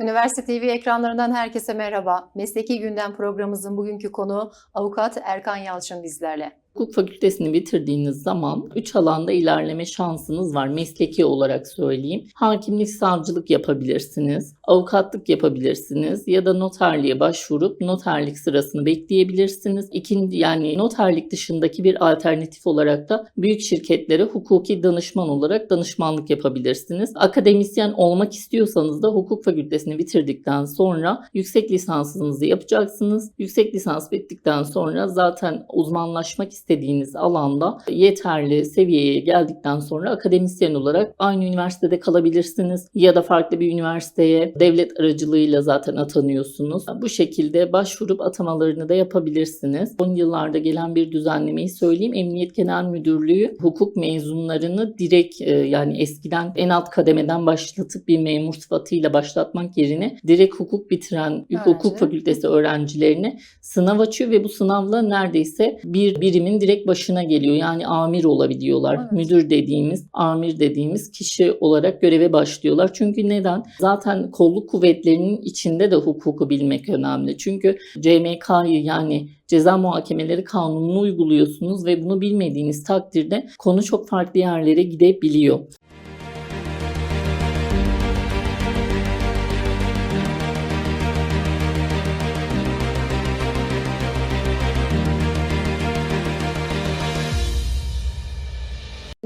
Üniversite TV ekranlarından herkese merhaba. Mesleki Gündem programımızın bugünkü konuğu avukat Erkan Yalçın bizlerle. Hukuk fakültesini bitirdiğiniz zaman 3 alanda ilerleme şansınız var. Mesleki olarak söyleyeyim. Hakimlik, savcılık yapabilirsiniz. Avukatlık yapabilirsiniz ya da noterliğe başvurup noterlik sırasını bekleyebilirsiniz. İkinci yani noterlik dışındaki bir alternatif olarak da büyük şirketlere hukuki danışman olarak danışmanlık yapabilirsiniz. Akademisyen olmak istiyorsanız da hukuk fakültesini bitirdikten sonra yüksek lisansınızı yapacaksınız. Yüksek lisans bittikten sonra zaten uzmanlaşmak istediğiniz alanda yeterli seviyeye geldikten sonra akademisyen olarak aynı üniversitede kalabilirsiniz ya da farklı bir üniversiteye devlet aracılığıyla zaten atanıyorsunuz. Bu şekilde başvurup atamalarını da yapabilirsiniz. Son yıllarda gelen bir düzenlemeyi söyleyeyim. Emniyet Genel Müdürlüğü hukuk mezunlarını direkt e, yani eskiden en alt kademeden başlatıp bir memur sıfatıyla başlatmak yerine direkt hukuk bitiren Öğrenci. hukuk fakültesi öğrencilerine sınav açıyor ve bu sınavla neredeyse bir birimin direkt başına geliyor. Yani amir olabiliyorlar. Evet. Müdür dediğimiz, amir dediğimiz kişi olarak göreve başlıyorlar. Çünkü neden? Zaten kolluk kuvvetlerinin içinde de hukuku bilmek önemli. Çünkü CMK'yı yani ceza muhakemeleri kanununu uyguluyorsunuz ve bunu bilmediğiniz takdirde konu çok farklı yerlere gidebiliyor.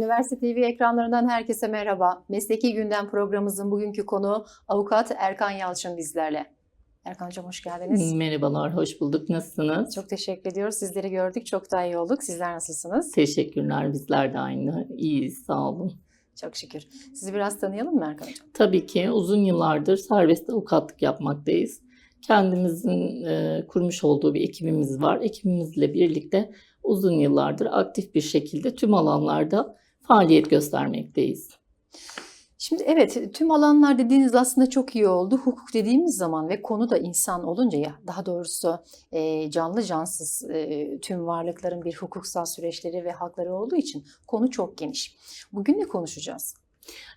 Üniversite TV ekranlarından herkese merhaba. Mesleki Gündem programımızın bugünkü konuğu avukat Erkan Yalçın bizlerle. Erkan Hocam hoş geldiniz. Merhabalar, hoş bulduk. Nasılsınız? Çok teşekkür ediyoruz. Sizleri gördük. Çok daha iyi olduk. Sizler nasılsınız? Teşekkürler. Bizler de aynı. İyiyiz, sağ olun. Çok şükür. Sizi biraz tanıyalım mı Erkan Hocam? Tabii ki uzun yıllardır serbest avukatlık yapmaktayız. Kendimizin e, kurmuş olduğu bir ekibimiz var. Ekibimizle birlikte uzun yıllardır aktif bir şekilde tüm alanlarda faaliyet göstermekteyiz. Şimdi evet tüm alanlar dediğiniz aslında çok iyi oldu. Hukuk dediğimiz zaman ve konu da insan olunca ya daha doğrusu e, canlı cansız e, tüm varlıkların bir hukuksal süreçleri ve hakları olduğu için konu çok geniş. Bugün ne konuşacağız?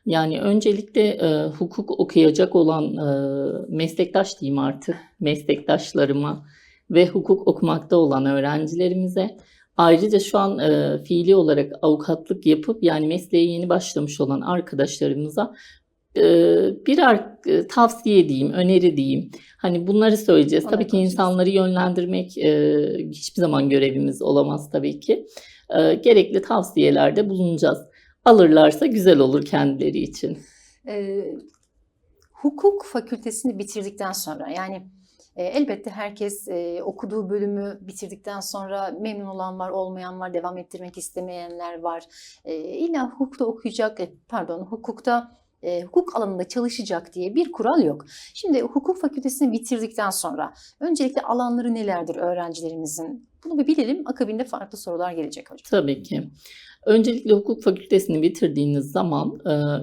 Yani öncelikle e, hukuk okuyacak olan e, meslektaş diyeyim artık meslektaşlarıma ve hukuk okumakta olan öğrencilerimize ayrıca şu an e, fiili olarak avukatlık yapıp yani mesleğe yeni başlamış olan arkadaşlarımıza birer tavsiye diyeyim, öneri diyeyim. Hani bunları söyleyeceğiz. Tabii ki insanları yönlendirmek hiçbir zaman görevimiz olamaz tabii ki. Gerekli tavsiyelerde bulunacağız. Alırlarsa güzel olur kendileri için. E, hukuk fakültesini bitirdikten sonra yani elbette herkes e, okuduğu bölümü bitirdikten sonra memnun olan var, olmayan var, devam ettirmek istemeyenler var. E, illa hukukta okuyacak, e, pardon hukukta e, hukuk alanında çalışacak diye bir kural yok. Şimdi hukuk fakültesini bitirdikten sonra öncelikle alanları nelerdir öğrencilerimizin? Bunu bir bilelim. Akabinde farklı sorular gelecek hocam. Tabii ki. Öncelikle hukuk fakültesini bitirdiğiniz zaman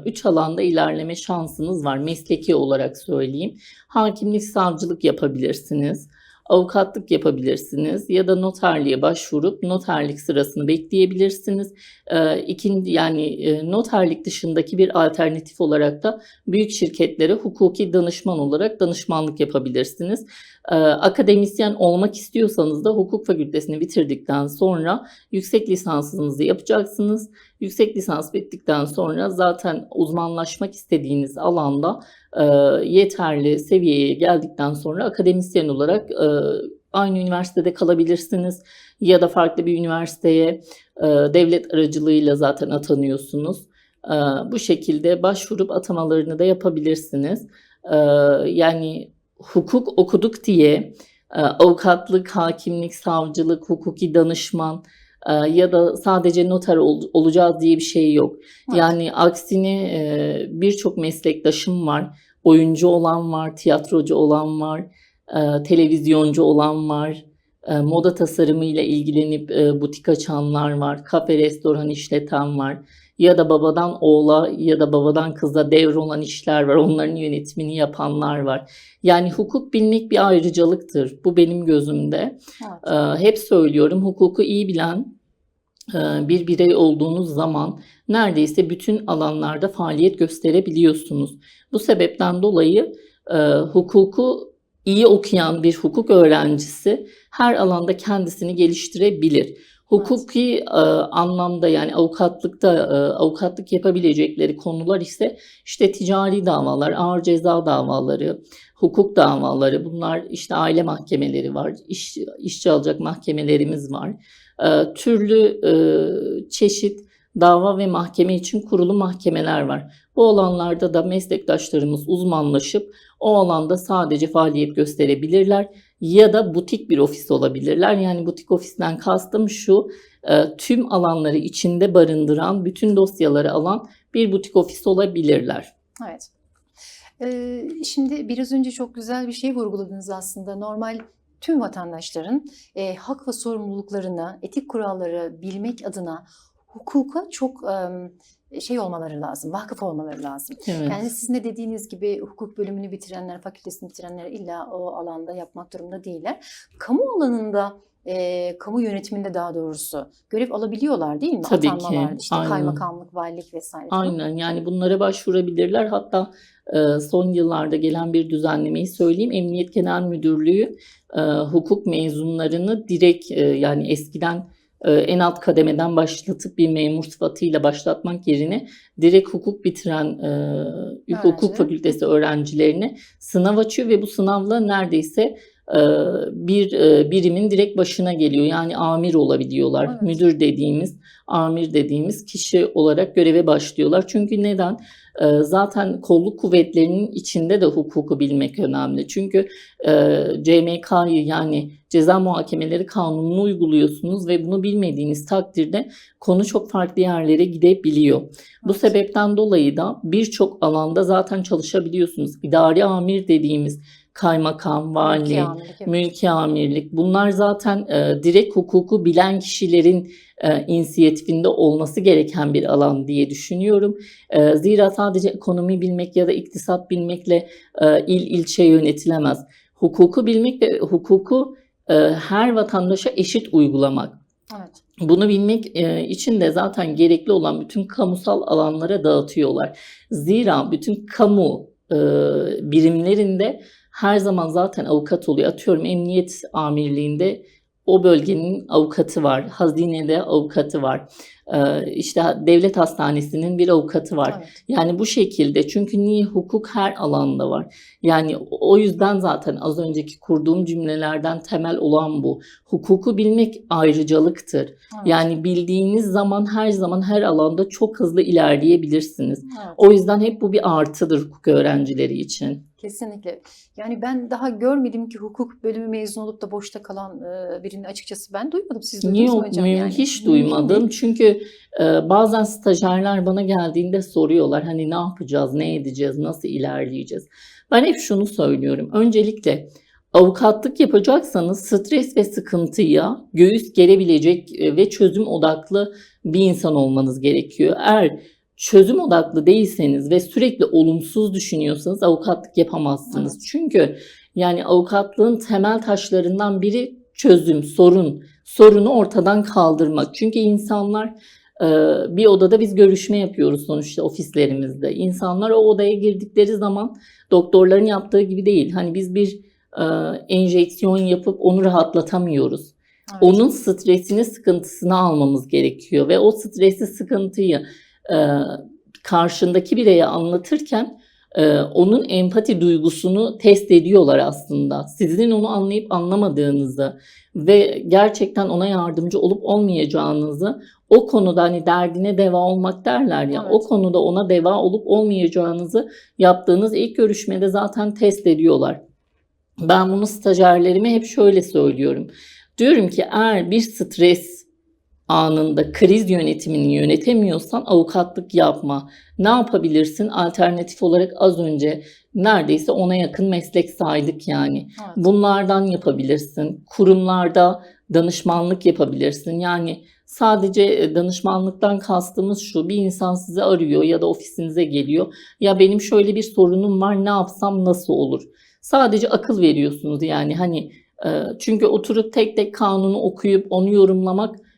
3 alanda ilerleme şansınız var. Mesleki olarak söyleyeyim. Hakimlik, savcılık yapabilirsiniz. Avukatlık yapabilirsiniz ya da noterliğe başvurup noterlik sırasını bekleyebilirsiniz. E, ikinci yani e, noterlik dışındaki bir alternatif olarak da büyük şirketlere hukuki danışman olarak danışmanlık yapabilirsiniz. E, akademisyen olmak istiyorsanız da hukuk fakültesini bitirdikten sonra yüksek lisansınızı yapacaksınız. Yüksek lisans bittikten sonra zaten uzmanlaşmak istediğiniz alanda e, yeterli seviyeye geldikten sonra akademisyen olarak e, aynı üniversitede kalabilirsiniz ya da farklı bir üniversiteye e, devlet aracılığıyla zaten atanıyorsunuz. Bu şekilde başvurup atamalarını da yapabilirsiniz. Yani hukuk okuduk diye avukatlık, hakimlik, savcılık, hukuki danışman ya da sadece noter ol- olacağız diye bir şey yok. Evet. Yani aksine e, birçok meslektaşım var. Oyuncu olan var, tiyatrocu olan var, e, televizyoncu olan var, e, moda tasarımıyla ilgilenip butik açanlar var, kafe restoran işleten var. Ya da babadan oğula ya da babadan kıza devrolan işler var. Onların yönetimini yapanlar var. Yani hukuk bilmek bir ayrıcalıktır. Bu benim gözümde. Evet. Ee, hep söylüyorum hukuku iyi bilen e, bir birey olduğunuz zaman neredeyse bütün alanlarda faaliyet gösterebiliyorsunuz. Bu sebepten dolayı e, hukuku iyi okuyan bir hukuk öğrencisi her alanda kendisini geliştirebilir. Hukuki e, anlamda yani avukatlıkta e, avukatlık yapabilecekleri konular ise işte ticari davalar, ağır ceza davaları, hukuk davaları, bunlar işte aile mahkemeleri var, iş, işçi alacak mahkemelerimiz var. E, türlü e, çeşit dava ve mahkeme için kurulu mahkemeler var. Bu alanlarda da meslektaşlarımız uzmanlaşıp o alanda sadece faaliyet gösterebilirler ya da butik bir ofis olabilirler. Yani butik ofisten kastım şu, e, tüm alanları içinde barındıran, bütün dosyaları alan bir butik ofis olabilirler. Evet. Ee, şimdi biraz önce çok güzel bir şey vurguladınız aslında. Normal tüm vatandaşların e, hak ve sorumluluklarını, etik kuralları bilmek adına hukuka çok şey olmaları lazım, vakıf olmaları lazım. Evet. Yani sizin de dediğiniz gibi hukuk bölümünü bitirenler, fakültesini bitirenler illa o alanda yapmak durumunda değiller. Kamu alanında, e, kamu yönetiminde daha doğrusu görev alabiliyorlar değil mi? Tabii ki, Atanmalar, işte aynen. kaymakamlık, valilik vesaire. Aynen yani bunlara başvurabilirler. Hatta e, son yıllarda gelen bir düzenlemeyi söyleyeyim. Emniyet Genel Müdürlüğü e, hukuk mezunlarını direkt e, yani eskiden en alt kademeden başlatıp bir memur sıfatıyla başlatmak yerine direkt hukuk bitiren e, hukuk fakültesi öğrencilerine sınav açıyor ve bu sınavla neredeyse e, bir e, birimin direkt başına geliyor. Yani amir olabiliyorlar. Evet. Müdür dediğimiz, amir dediğimiz kişi olarak göreve başlıyorlar. Çünkü neden? E, Zaten kolluk kuvvetlerinin içinde de hukuku bilmek önemli. Çünkü e, CMK'yı yani ceza muhakemeleri kanununu uyguluyorsunuz ve bunu bilmediğiniz takdirde konu çok farklı yerlere gidebiliyor. Bu sebepten dolayı da birçok alanda zaten çalışabiliyorsunuz. İdari amir dediğimiz kaymakam, vali, Mülki amirlik, evet. mülki amirlik bunlar zaten e, direkt hukuku bilen kişilerin e, inisiyatifinde olması gereken bir alan diye düşünüyorum. E, zira sadece ekonomi bilmek ya da iktisat bilmekle e, il ilçe yönetilemez. Hukuku bilmek ve hukuku e, her vatandaşa eşit uygulamak. Evet. Bunu bilmek e, için de zaten gerekli olan bütün kamusal alanlara dağıtıyorlar. Zira bütün kamu e, birimlerinde her zaman zaten avukat oluyor. Atıyorum emniyet amirliğinde o bölgenin avukatı var. Hazinede avukatı var. E, işte devlet hastanesinin bir avukatı var. Evet. Yani bu şekilde çünkü niye hukuk her alanda var. Yani o yüzden zaten az önceki kurduğum cümlelerden temel olan bu. Hukuku bilmek ayrıcalıktır. Evet. Yani bildiğiniz zaman her zaman her alanda çok hızlı ilerleyebilirsiniz. Evet. O yüzden hep bu bir artıdır hukuk öğrencileri için. Kesinlikle. Yani ben daha görmedim ki hukuk bölümü mezun olup da boşta kalan birini açıkçası ben duymadım. Siz duydunuz mu Yok, hocam? Yani hiç duymadım. Çünkü bazen stajyerler bana geldiğinde soruyorlar hani ne yapacağız, ne edeceğiz, nasıl ilerleyeceğiz. Ben hep şunu söylüyorum. Öncelikle avukatlık yapacaksanız stres ve sıkıntıya göğüs gerebilecek ve çözüm odaklı bir insan olmanız gerekiyor. Eğer çözüm odaklı değilseniz ve sürekli olumsuz düşünüyorsanız avukatlık yapamazsınız. Evet. Çünkü yani avukatlığın temel taşlarından biri çözüm, sorun, sorunu ortadan kaldırmak. Çünkü insanlar e, bir odada biz görüşme yapıyoruz sonuçta ofislerimizde. İnsanlar o odaya girdikleri zaman doktorların yaptığı gibi değil. Hani biz bir e, enjeksiyon yapıp onu rahatlatamıyoruz. Evet. Onun stresini, sıkıntısını almamız gerekiyor ve o stresi, sıkıntıyı e, karşındaki bireye anlatırken e, onun empati duygusunu test ediyorlar aslında. Sizin onu anlayıp anlamadığınızı ve gerçekten ona yardımcı olup olmayacağınızı o konuda hani derdine deva olmak derler ya Evet. o konuda ona deva olup olmayacağınızı yaptığınız ilk görüşmede zaten test ediyorlar. Ben bunu stajyerlerime hep şöyle söylüyorum. Diyorum ki eğer bir stres anında kriz yönetimini yönetemiyorsan avukatlık yapma. Ne yapabilirsin? Alternatif olarak az önce neredeyse ona yakın meslek saydık yani. Evet. Bunlardan yapabilirsin. Kurumlarda danışmanlık yapabilirsin. Yani sadece e, danışmanlıktan kastımız şu. Bir insan sizi arıyor ya da ofisinize geliyor. Ya benim şöyle bir sorunum var. Ne yapsam nasıl olur? Sadece akıl veriyorsunuz yani hani e, çünkü oturup tek tek kanunu okuyup onu yorumlamak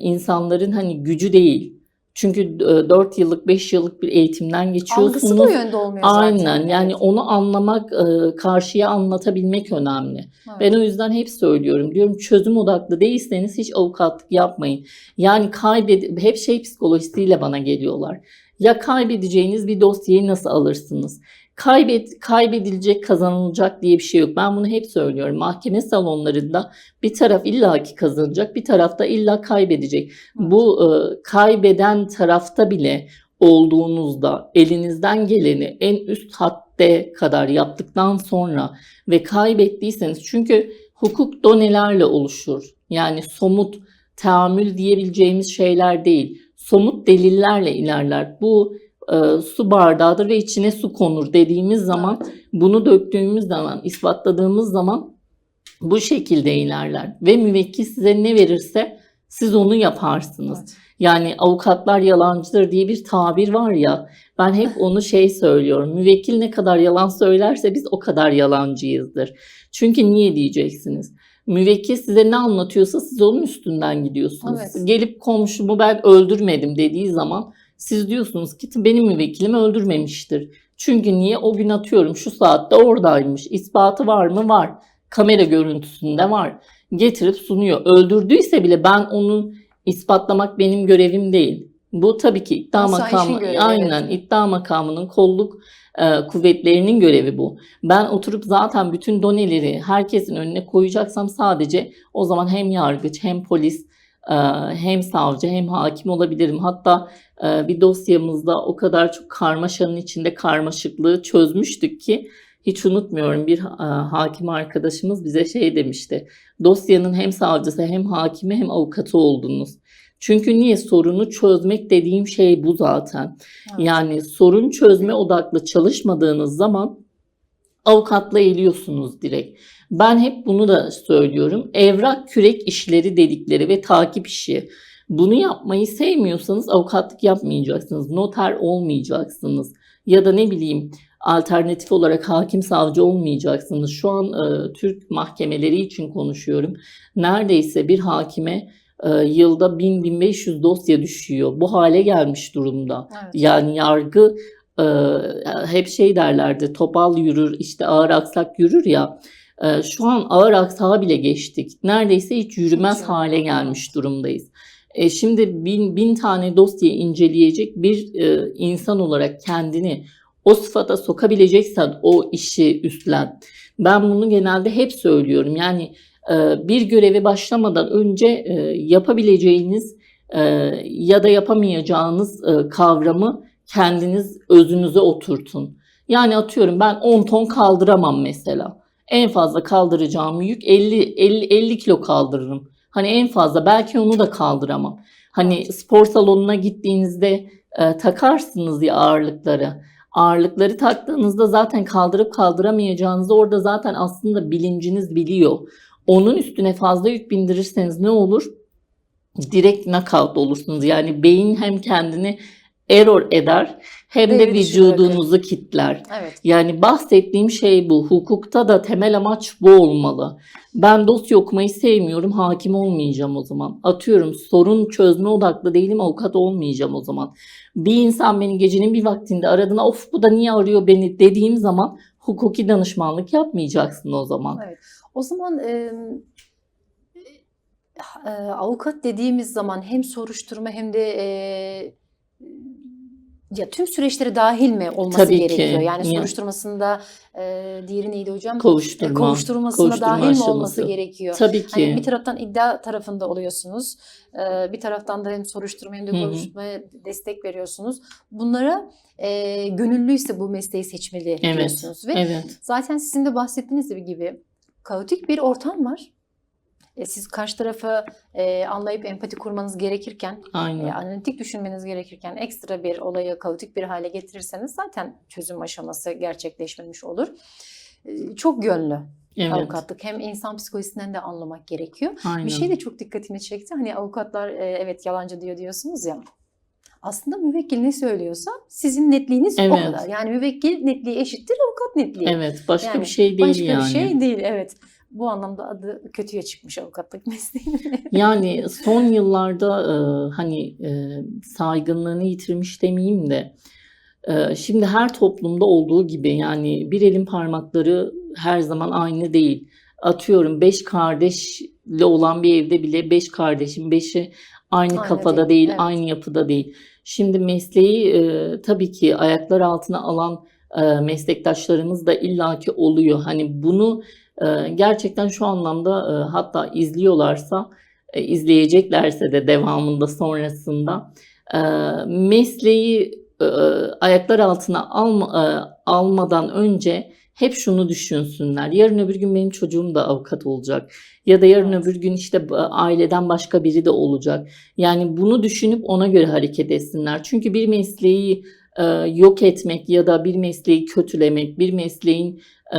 insanların hani gücü değil. Çünkü 4 yıllık 5 yıllık bir eğitimden Algısı geçiyorsunuz. da o yönde olmuyor zaten. Aynen yani Evet. onu anlamak, e, karşıya anlatabilmek önemli. Evet. Ben o yüzden hep söylüyorum. Diyorum çözüm odaklı değilseniz hiç avukatlık yapmayın. Yani kaybed hep şey psikolojisiyle bana geliyorlar. Ya kaybedeceğiniz bir dosyayı nasıl alırsınız? Kaybet, kaybedilecek, kazanılacak diye bir şey yok. Ben bunu hep söylüyorum. Mahkeme salonlarında bir taraf illaki kazanacak, bir taraf da illa kaybedecek. Bu e, kaybeden tarafta bile olduğunuzda elinizden geleni en üst hadde kadar yaptıktan sonra ve kaybettiyseniz çünkü hukuk donelerle oluşur. Yani somut tahammül diyebileceğimiz şeyler değil. Somut delillerle ilerler. Bu e, su bardağıdır ve içine su konur dediğimiz zaman bunu döktüğümüz zaman, ispatladığımız zaman bu şekilde ilerler. Ve müvekkil size ne verirse siz onu yaparsınız. Evet. Yani avukatlar yalancıdır diye bir tabir var ya. Ben hep onu şey söylüyorum. Müvekkil ne kadar yalan söylerse biz o kadar yalancıyızdır. Çünkü niye diyeceksiniz? Müvekkil size ne anlatıyorsa siz onun üstünden gidiyorsunuz. Evet. Gelip komşumu ben öldürmedim dediği zaman siz diyorsunuz ki benim müvekkilim öldürmemiştir. Çünkü niye o gün atıyorum şu saatte oradaymış. İspatı var mı? Var. Kamera görüntüsünde var. Getirip sunuyor. Öldürdüyse bile ben onu ispatlamak benim görevim değil. Bu tabii ki iddia Asayişin makamı, görevi, aynen iddia makamının kolluk e, kuvvetlerinin görevi bu. Ben oturup zaten bütün doneleri herkesin önüne koyacaksam sadece o zaman hem yargıç hem polis hem savcı hem hakim olabilirim. Hatta bir dosyamızda o kadar çok karmaşanın içinde karmaşıklığı çözmüştük ki hiç unutmuyorum bir hakim arkadaşımız bize şey demişti. Dosyanın hem savcısı hem hakimi hem avukatı oldunuz. Çünkü niye sorunu çözmek dediğim şey bu zaten. Evet. Yani sorun çözme odaklı çalışmadığınız zaman avukatla eliyorsunuz direkt. Ben hep bunu da söylüyorum. Evrak kürek işleri dedikleri ve takip işi. Bunu yapmayı sevmiyorsanız avukatlık yapmayacaksınız. Noter olmayacaksınız. Ya da ne bileyim alternatif olarak hakim savcı olmayacaksınız. Şu an e, Türk mahkemeleri için konuşuyorum. Neredeyse bir hakime e, yılda 1000-1500 dosya düşüyor. Bu hale gelmiş durumda. Evet. Yani yargı e, hep şey derlerdi topal yürür işte ağır aksak yürür ya şu an ağır aksağa bile geçtik. Neredeyse hiç yürümez hale gelmiş durumdayız. E, şimdi bin, bin tane dosyayı inceleyecek bir e, insan olarak kendini o sıfata sokabileceksen o işi üstlen. Ben bunu genelde hep söylüyorum. Yani e, bir göreve başlamadan önce e, yapabileceğiniz e, ya da yapamayacağınız e, kavramı kendiniz özünüze oturtun. Yani atıyorum ben 10 ton kaldıramam mesela. En fazla kaldıracağım yük 50 50 50 kilo kaldırırım. Hani en fazla belki onu da kaldıramam. Hani spor salonuna gittiğinizde e, takarsınız ya ağırlıkları. Ağırlıkları taktığınızda zaten kaldırıp kaldıramayacağınızı orada zaten aslında bilinciniz biliyor. Onun üstüne fazla yük bindirirseniz ne olur? Direkt knockout olursunuz. Yani beyin hem kendini error eder hem de vücudunuzu kitler. Evet. Yani bahsettiğim şey bu. Hukukta da temel amaç bu olmalı. Ben dosya okumayı sevmiyorum, hakim olmayacağım o zaman. Atıyorum sorun çözme odaklı değilim, avukat olmayacağım o zaman. Bir insan beni gecenin bir vaktinde aradığında of bu da niye arıyor beni dediğim zaman hukuki danışmanlık yapmayacaksın o zaman. Evet. O zaman e, e, avukat dediğimiz zaman hem soruşturma hem de e, ya tüm süreçlere dahil mi olması Tabii ki. gerekiyor? Yani Ya. soruşturmasında e, diğeri neydi hocam? Kovuşturma. E, kovuşturmasında kovuşturma dahil mi aşaması. olması gerekiyor? Tabii ki. Hani bir taraftan iddia tarafında oluyorsunuz. e, Bir taraftan da hem soruşturma hem de kovuşturmaya destek veriyorsunuz. Bunlara e, gönüllüyse bu mesleği seçmeli Evet. diyorsunuz. Ve Evet. Zaten sizin de bahsettiğiniz gibi kaotik bir ortam var. E, siz karşı tarafı e, anlayıp empati kurmanız gerekirken, Aynen. e, analitik düşünmeniz gerekirken ekstra bir olayı kaotik bir hale getirirseniz zaten çözüm aşaması gerçekleşmemiş olur. E, çok yönlü Evet. avukatlık. Hem insan psikolojisinden de anlamak gerekiyor. Aynen. Bir şey de çok dikkatimi çekti. Hani avukatlar e, evet yalancı diyor diyorsunuz ya. Aslında müvekkil ne söylüyorsa sizin netliğiniz o Evet. kadar. Yani müvekkil netliği eşittir avukat netliği. Evet. Başka Yani bir şey değil Başka yani. bir şey değil evet. bu anlamda adı kötüye çıkmış avukatlık mesleğinin. Yani son yıllarda e, hani e, saygınlığını yitirmiş demeyeyim de e, şimdi her toplumda olduğu gibi yani bir elin parmakları her zaman aynı değil. Atıyorum beş kardeşle olan bir evde bile beş kardeşin beşi aynı Aynı kafada değil, değil, evet. aynı yapıda değil. Şimdi mesleği e, tabii ki ayaklar altına alan e, meslektaşlarımız da illaki oluyor. Hani bunu e, gerçekten şu anlamda e, hatta izliyorlarsa e, izleyeceklerse de devamında sonrasında e, mesleği e, ayaklar altına alma, e, almadan önce hep şunu düşünsünler. Yarın öbür gün benim çocuğum da avukat olacak. Ya da yarın öbür gün işte aileden başka biri de olacak. Yani bunu düşünüp ona göre hareket etsinler. Çünkü bir mesleği e, yok etmek ya da bir mesleği kötülemek, bir mesleğin e,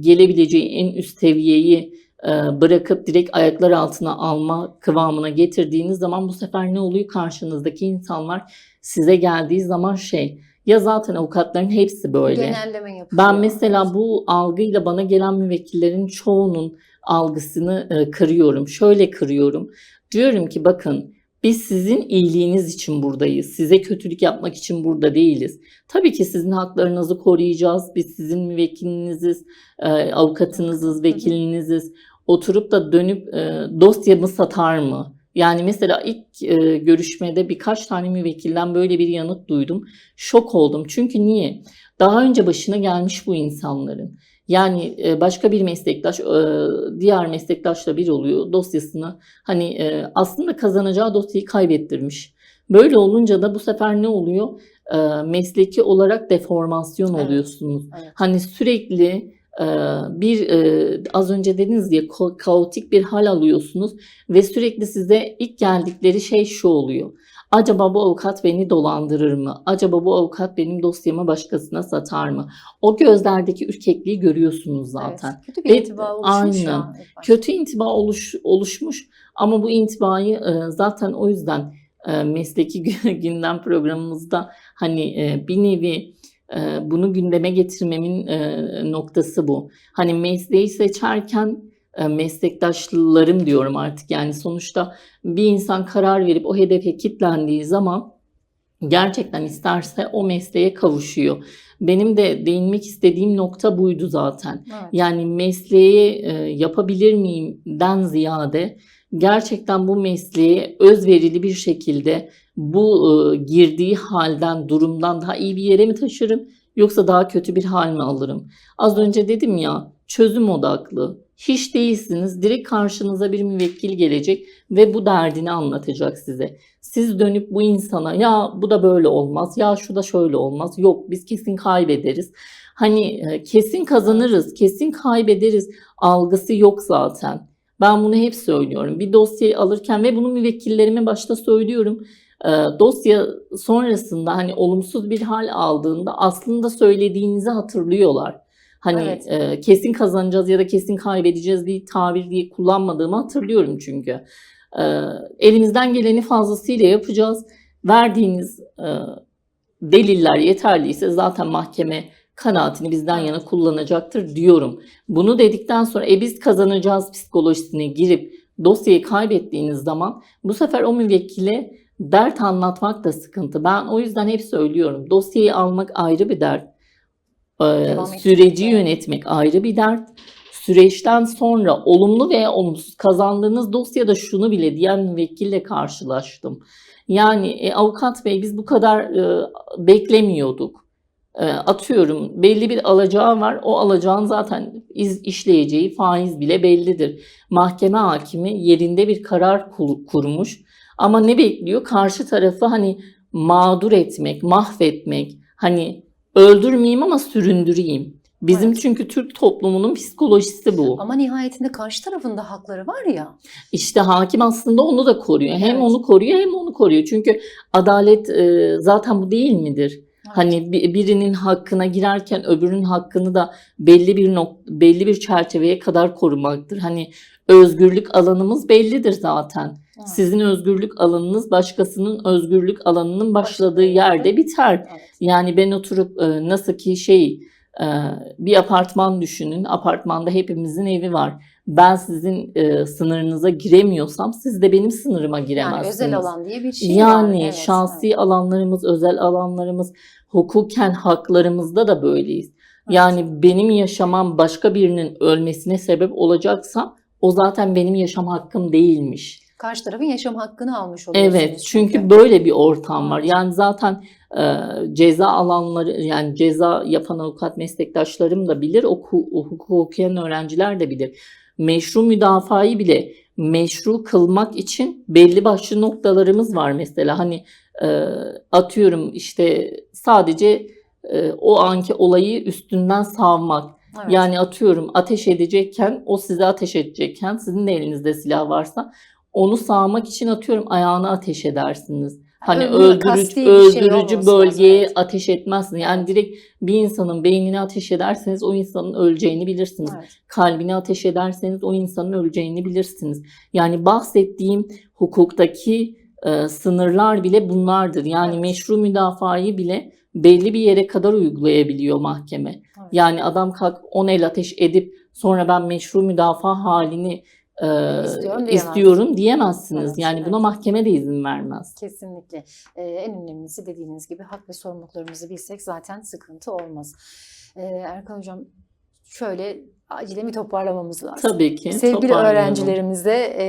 gelebileceği en üst seviyeyi e, bırakıp direkt ayaklar altına alma kıvamına getirdiğiniz zaman bu sefer ne oluyor? Karşınızdaki insanlar size geldiği zaman şey ya zaten avukatların hepsi böyle. Genelleme yapıyor. Ben mesela bu algıyla bana gelen müvekkillerin çoğunun algısını e, kırıyorum. Şöyle kırıyorum. Diyorum ki bakın biz sizin iyiliğiniz için buradayız. Size kötülük yapmak için burada değiliz. Tabii ki sizin haklarınızı koruyacağız. Biz sizin müvekkiliniziz, e, avukatınızız, vekiliniziz. Oturup da dönüp e, dosyamı satar mı? Yani mesela ilk e, görüşmede birkaç tane müvekkilden böyle bir yanıt duydum. Şok oldum. Çünkü niye? Daha önce başına gelmiş bu insanların. Yani e, başka bir meslektaş e, diğer meslektaşla bir oluyor dosyasını hani e, aslında kazanacağı dosyayı kaybettirmiş. Böyle olunca da bu sefer ne oluyor? E, Mesleki olarak deformasyon Evet. oluyorsunuz. Evet. Hani sürekli bir e, az önce dediniz diye kaotik bir hal alıyorsunuz ve sürekli size ilk geldikleri şey şu oluyor. Acaba bu avukat beni dolandırır mı? Acaba bu avukat benim dosyamı başkasına satar mı? O gözlerdeki ürkekliği görüyorsunuz zaten. Evet, kötü bir intiba oluşmuş aynen. Kötü intiba oluş, oluşmuş ama bu intibayı e, zaten o yüzden e, mesleki gündem programımızda hani bir nevi bunu gündeme getirmemin e, noktası bu. Hani mesleği seçerken e, meslektaşlarım diyorum artık yani sonuçta bir insan karar verip o hedefe kilitlendiği zaman gerçekten isterse o mesleğe kavuşuyor. Benim de değinmek istediğim nokta buydu zaten. Evet. Yani mesleği e, yapabilir miyimden ziyade gerçekten bu mesleğe özverili bir şekilde bu e, girdiği halden, durumdan daha iyi bir yere mi taşırım yoksa daha kötü bir hal mi alırım? Az önce dedim ya çözüm odaklı. Hiç değilsiniz. Direkt karşınıza bir müvekkil gelecek ve bu derdini anlatacak size. Siz dönüp bu insana ya bu da böyle olmaz, ya şu da şöyle olmaz. Yok biz kesin kaybederiz. Hani e, kesin kazanırız, kesin kaybederiz algısı yok zaten. Ben bunu hep söylüyorum. Bir dosyayı alırken ve bunu müvekkillerime başta söylüyorum. E, dosya sonrasında hani olumsuz bir hal aldığında aslında söylediğinizi hatırlıyorlar. Hani Evet. e, kesin kazanacağız ya da kesin kaybedeceğiz diye tabir diye kullanmadığımı hatırlıyorum çünkü. E, elimizden geleni fazlasıyla yapacağız. Verdiğiniz e, deliller yeterliyse zaten mahkeme kanaatini bizden yana kullanacaktır diyorum. Bunu dedikten sonra e biz kazanacağız psikolojisine girip dosyayı kaybettiğiniz zaman bu sefer o müvekkile dert anlatmak da sıkıntı. Ben o yüzden hep söylüyorum. Dosyayı almak ayrı bir dert. Ee, süreci yönetmek ayrı bir dert. Süreçten sonra olumlu veya olumsuz kazandığınız dosyada şunu bile diyen müvekkille karşılaştım. Yani e, avukat bey biz bu kadar e, beklemiyorduk. E, atıyorum belli bir alacağı var. O alacağın zaten iz, işleyeceği faiz bile bellidir. Mahkeme hakimi yerinde bir karar kur- kurmuş. Ama ne bekliyor? Karşı tarafı hani mağdur etmek, mahvetmek. Hani öldürmeyeyim ama süründüreyim. Bizim Evet. çünkü Türk toplumunun psikolojisi bu. Ama nihayetinde karşı tarafın da hakları var ya. İşte hakim aslında onu da koruyor. Hem Evet. onu koruyor hem onu koruyor. Çünkü adalet e, zaten bu değil midir? Hani bi- birinin hakkına girerken öbürünün hakkını da belli bir nok belli bir çerçeveye kadar korumaktır. Hani özgürlük alanımız bellidir zaten. Evet. Sizin özgürlük alanınız başkasının özgürlük alanının başladığı yerde biter. Evet. Yani ben oturup e, nasıl ki şey Ee, bir apartman düşünün. Apartmanda hepimizin evi var. Ben sizin e, sınırınıza giremiyorsam siz de benim sınırıma Yani giremezsiniz. özel alan diye bir şey var. Yani Evet, şahsi evet. alanlarımız, özel alanlarımız, hukuken haklarımızda da böyleyiz. Evet. Yani benim yaşamam başka birinin ölmesine sebep olacaksa o zaten benim yaşam hakkım değilmiş. Karşı tarafın yaşam hakkını almış oluyorsunuz. Evet çünkü böyle bir ortam var. Yani zaten e, ceza alanları yani ceza yapan avukat meslektaşlarım da bilir, oku, hukuk okuyan öğrenciler de bilir. Meşru müdafayı bile meşru kılmak için belli başlı noktalarımız var mesela. Hani e, atıyorum işte sadece e, o anki olayı üstünden savmak. Evet. Yani atıyorum ateş edecekken o size ateş edecekken sizin de elinizde silah varsa onu sağmak için atıyorum ayağına ateş edersiniz. Hani kasti öldürücü, şey öldürücü lazım, bölgeye evet. ateş etmezsiniz. Yani direkt bir insanın beynine ateş ederseniz o insanın öleceğini bilirsiniz. Evet. Kalbine ateş ederseniz o insanın öleceğini bilirsiniz. Yani bahsettiğim hukuktaki e, sınırlar bile bunlardır. Yani Evet. meşru müdafayı bile belli bir yere kadar uygulayabiliyor mahkeme. Evet. Yani adam kalk 10 el ateş edip sonra ben meşru müdafaa halini e, İstiyorum diyemez. istiyorum diyemezsiniz. Evet, yani buna evet. mahkeme de izin vermez. Kesinlikle. Ee, en önemlisi dediğiniz gibi hak ve sorumluluklarımızı bilsek zaten sıkıntı olmaz. Ee, Erkan Hocam şöyle acile bir toparlamamız lazım. Tabii ki. Sevgili öğrencilerimize e,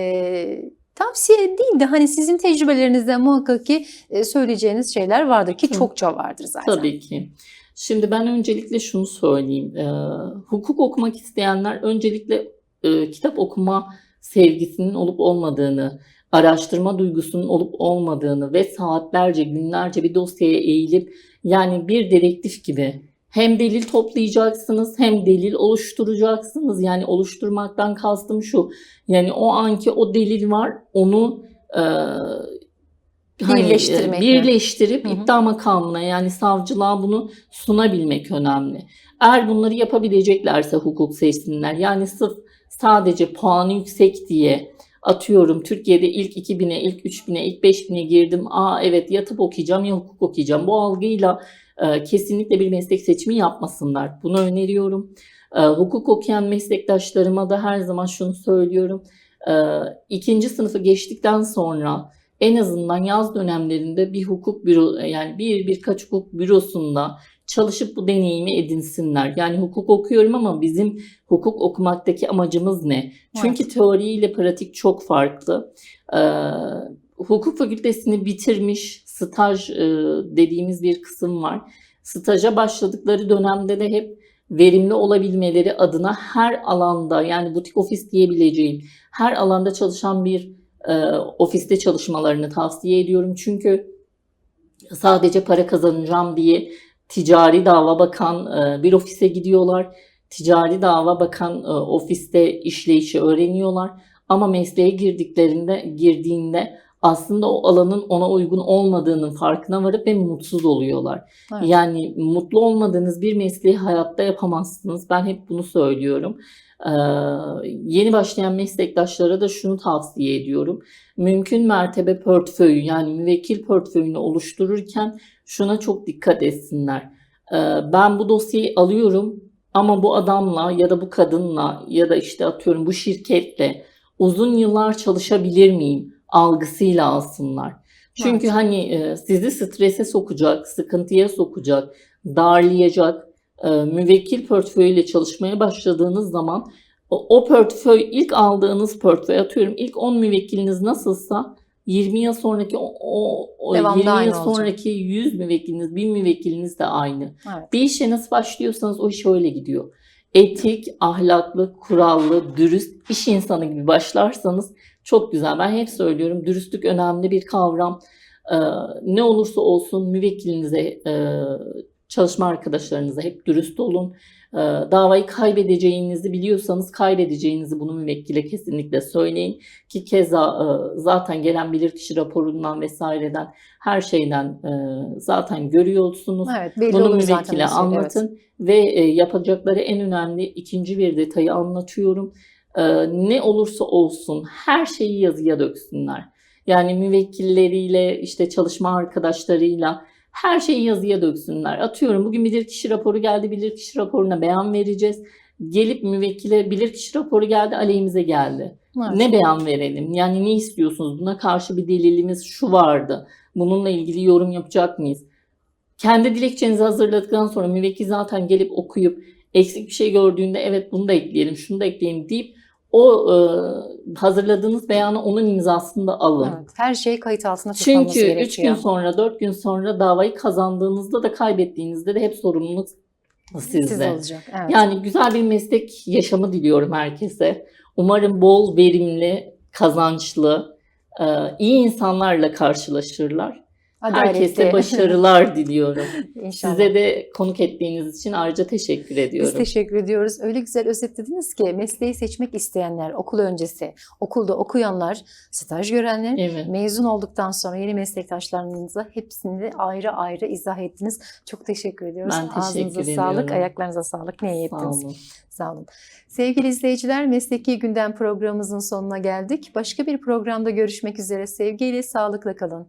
tavsiye değil de hani sizin tecrübelerinizden muhakkak ki e, söyleyeceğiniz şeyler vardır ki çokça vardır zaten. Tabii ki. Şimdi ben öncelikle şunu söyleyeyim. Ee, hukuk okumak isteyenler öncelikle e, kitap okuma sevgisinin olup olmadığını, araştırma duygusunun olup olmadığını ve saatlerce, günlerce bir dosyaya eğilip yani bir dedektif gibi hem delil toplayacaksınız hem delil oluşturacaksınız. Yani oluşturmaktan kastım şu. Yani o anki o delil var onu e, hani, e, Birleştirmek mi? birleştirip Hı hı. iddia makamına yani savcılığa bunu sunabilmek önemli. Eğer bunları yapabileceklerse hukuk seçsinler. Yani sırf sadece puanı yüksek diye atıyorum Türkiye'de ilk 2000'e, ilk 3000'e, ilk 5000'e girdim. Aa evet yatıp okuyacağım ya hukuk okuyacağım. Bu algıyla e, kesinlikle bir meslek seçimi yapmasınlar. Bunu öneriyorum. E, hukuk okuyan meslektaşlarıma da her zaman şunu söylüyorum. E, ikinci sınıfı geçtikten sonra en azından yaz dönemlerinde bir hukuk büro yani bir birkaç hukuk bürosunda çalışıp bu deneyimi edinsinler. Yani hukuk okuyorum ama bizim hukuk okumaktaki amacımız ne? Çünkü teori ile pratik çok farklı. Ee, hukuk fakültesini bitirmiş staj e, dediğimiz bir kısım var. Staja başladıkları dönemde de hep verimli olabilmeleri adına her alanda yani butik ofis diyebileceğim her alanda çalışan bir e, ofiste çalışmalarını tavsiye ediyorum. Çünkü sadece para kazanacağım diye ticari dava bakan e, bir ofise gidiyorlar. Ticari dava bakan e, ofiste işleyişi öğreniyorlar. Ama mesleğe girdiklerinde girdiğinde aslında o alanın ona uygun olmadığının farkına varıp ve mutsuz oluyorlar. Evet. Yani mutlu olmadığınız bir mesleği hayatta yapamazsınız. Ben hep bunu söylüyorum. Ee, yeni başlayan meslektaşlara da şunu tavsiye ediyorum. Mümkün mertebe portföyü yani müvekkil portföyünü oluştururken şuna çok dikkat etsinler. Ee, ben bu dosyayı alıyorum ama bu adamla ya da bu kadınla ya da işte atıyorum bu şirketle uzun yıllar çalışabilir miyim algısıyla alsınlar. Çünkü Evet. hani e, sizi strese sokacak, sıkıntıya sokacak, darlayacak e, müvekkil portföyüyle çalışmaya başladığınız zaman o, o portföy ilk aldığınız portföy atıyorum ilk 10 müvekkiliniz nasılsa 20 yıl sonraki o, o, o Devamlı 20 aynı yıl olacak. sonraki 100 müvekkiliniz, 1000 müvekkiliniz de aynı. Evet. Bir işe nasıl başlıyorsanız o iş öyle gidiyor. Etik, ahlaklı, kurallı, dürüst iş insanı gibi başlarsanız çok güzel. Ben hep söylüyorum dürüstlük önemli bir kavram. Ee, ne olursa olsun müvekkilinize, e, çalışma arkadaşlarınıza hep dürüst olun. Ee, davayı kaybedeceğinizi biliyorsanız kaybedeceğinizi bunu müvekkile kesinlikle söyleyin. Ki keza e, zaten gelen bilirkişi raporundan vesaireden her şeyden e, zaten görüyorsunuz. Evet, Bunu müvekkile evet. anlatın ve e, yapacakları en önemli ikinci bir detayı anlatıyorum. Ne olursa olsun her şeyi yazıya döksünler. Yani müvekkilleriyle işte çalışma arkadaşlarıyla Her şeyi yazıya döksünler. Atıyorum bugün bilirkişi raporu geldi. Bilirkişi raporuna beyan vereceğiz. Gelip müvekkile bilirkişi raporu geldi aleyhimize geldi. Evet. Ne beyan verelim? Yani ne istiyorsunuz? Buna karşı bir delilimiz şu vardı. Bununla ilgili yorum yapacak mıyız? Kendi dilekçenizi hazırladıktan sonra müvekkil zaten gelip okuyup eksik bir şey gördüğünde evet bunu da ekleyelim, şunu da ekleyelim deyip o e, hazırladığınız beyanı onun imzasını da alın. Evet, Her şey kayıt altında tutmamız Çünkü gerekiyor. 3 gün sonra, 4 gün sonra davayı kazandığınızda da kaybettiğinizde de hep sorumluluk sizde. Siz olacak. Evet. Yani güzel bir meslek yaşamı diliyorum herkese. Umarım bol, verimli, kazançlı, e, iyi insanlarla karşılaşırlar. Herkese Adaletli. başarılar diliyorum. İnşallah. Size de konuk ettiğiniz için ayrıca teşekkür ediyorum. Biz teşekkür ediyoruz. Öyle güzel özetlediniz ki mesleği seçmek isteyenler, okul öncesi, okulda okuyanlar, staj görenler, Evet. mezun olduktan sonra yeni meslektaşlarınıza hepsini de ayrı ayrı izah ettiniz. Çok teşekkür ediyoruz. Ben teşekkür Ağzınıza sağlık, ediyorum. ayaklarınıza sağlık. Ne iyi Sağ ettiniz. olun. Sağ olun. Sevgili izleyiciler, Mesleki Gündem programımızın sonuna geldik. Başka bir programda görüşmek üzere. Sevgiyle, sağlıkla kalın.